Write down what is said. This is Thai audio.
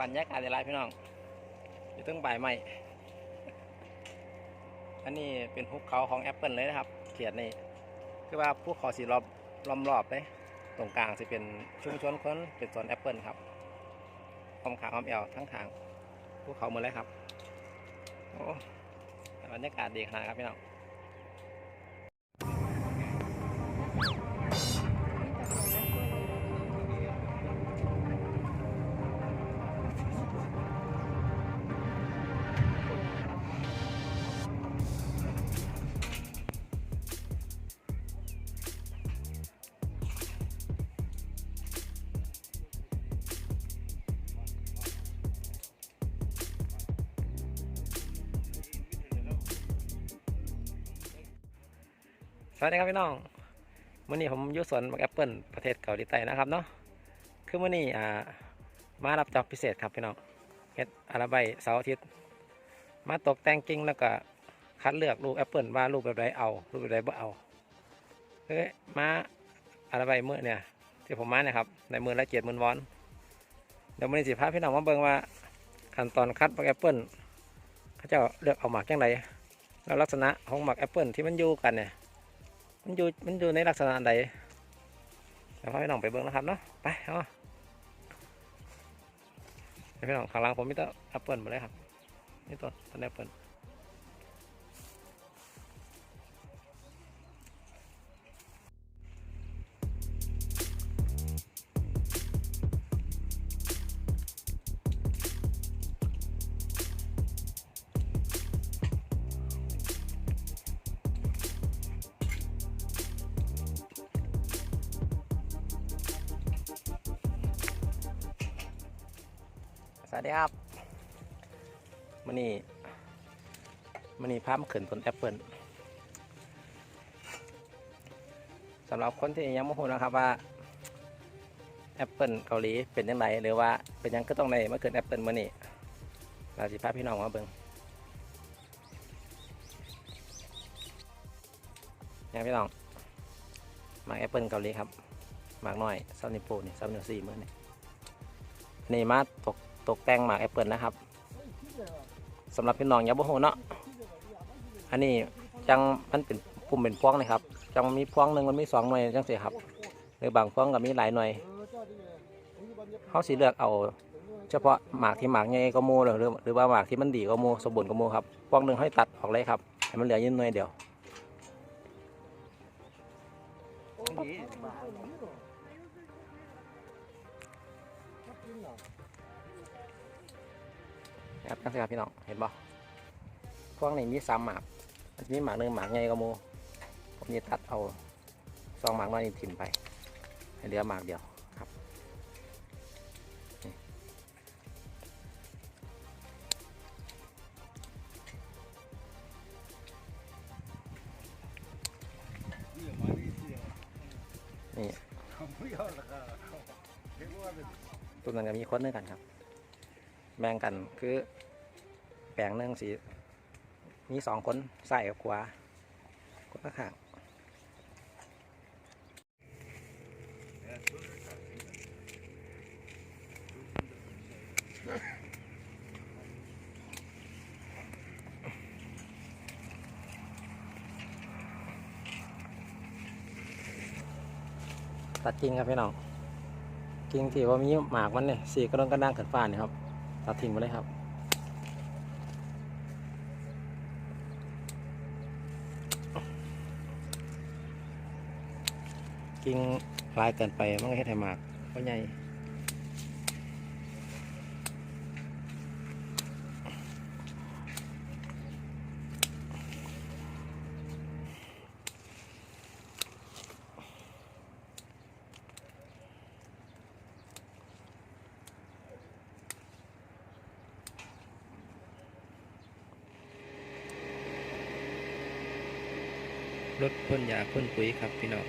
บรรยากาศในร้านพี่น้อง อยู่ตั้งบ่ายใหม่ อันนี้เป็นภูเขาของแอปเปิลเลยนะครับ เขียนนี่คือว่าภูเขาสีรอบล้อมรอบเลยตรงกลางจะเป็นชุมชนคนเป็นสวนแอปเปิลครับคอมขางคอมแอลทั้งทางภูเขาหมดเลยครับโอ้บรรยากาศดีขนาดครับพี่น้อง สวัสดีครับพี่น้องมื่อนี้ผมอยู่สวนแอปเปิลประเทศเกาหลีใต้นะครับเนาะคือมื่อนี้อ่ามารับจอบพิเศษครับพี่น้องเฮ็ดอาราไบเสาร์อาทิตย์มาตกแต่งกิ่งแล้วก็คัดเลือกลูกแอปเปิลว่าลูกแบบใดเอาลูกแบบใดบ่เอาเฮ้ยมาอาราไบเมื่อเนี่ยที่ผมมาเนี่ยครับในมือละเจ็ดหมื่นวอนเดี๋ยวมื่อนี้สิพาพี่น้องมาเบิ่งว่าขั้นตอนคัดบักแอปเปิลเขาจะเลือกเอาหมากจังไดแล้วลักษณะของหมากแอปเปิลที่มันอยู่กันเนี่ย มันอยู่มันอยู่ในลักษณะใดเดี๋ยวพี่น้องไปเบิ่งนะครับเนาะไปเอาเดี๋ยวพี่น้องข้างล่างผมมีต้นแอปเปิลมาเลยครับนี่ต้นต้นแอปเปิล วัสดีครับมันนี่มันนี่พามาขึ้นต้นแอปเปิลสำหรับคนที่ยังไม่รู้นะครับว่าแอปเปิลเกาหลีเป็นยังไงหรือว่าเป็นยังก็ต้องในมาขึ้นแอปเปิลมื่อนี้เราสิพาพี่น้องมาเบิ่งยังพี่น้องหมากแอปเปิลเกาหลีครับหมากน้อยซับนิโปนี่ซับนิวซี่มื่อนี้นี่มาตก ตกแต่งหมากแอปเปิลนะครับสำหรับพี่น้องยาบ่ฮู้เนาะอันนี้จังมันเป็นปุ่มเป็นพวงนะครับจังมีพวงหนึ่งมันมีสองหน่วยจังสิครับหรือบางพวงก็มีหลายหน่วยเขาสิเลือกเอาเฉพาะหมากที่หมากใหญ่ก็มูหรือหรือว่าหมากที่มันดีก็มูสมบูรณ์ก็มูครับพวงหนึ่งให้ตัดออกเลยครับให้มันเหลืออยืนหน่วยเดียว ครับจังสิครับพี่น้องเห็นบ่พวงนี้มีสามหมากมันจะมีหมากหนึ่งหมากใหญ่ก็มูผมจะตัดเอาสองหมากน้อยนี่ถิ่มไปให้เหลือหมากเดียวครับนี่นี่ตัวนั้นก็มีคนนึงกันครับ แบ่งกันคือ แปลงหนึ่งสีมีสองคนใส่กับขวาคนละข้างตัดกิ่งครับพี่น้องกิ่งที่ว่ามีหมากมันเนี่ยสีกระดองกระด้างขึ้นฟ้าเนี่ยครับ ตัดทิ้งไปเลยครับ กิ่งลายเกินไปมันก็เฮ็ดให้หมากเพราะใหญ่ รถพ่นยาพ่นปุ๋ยครับพี่น้อง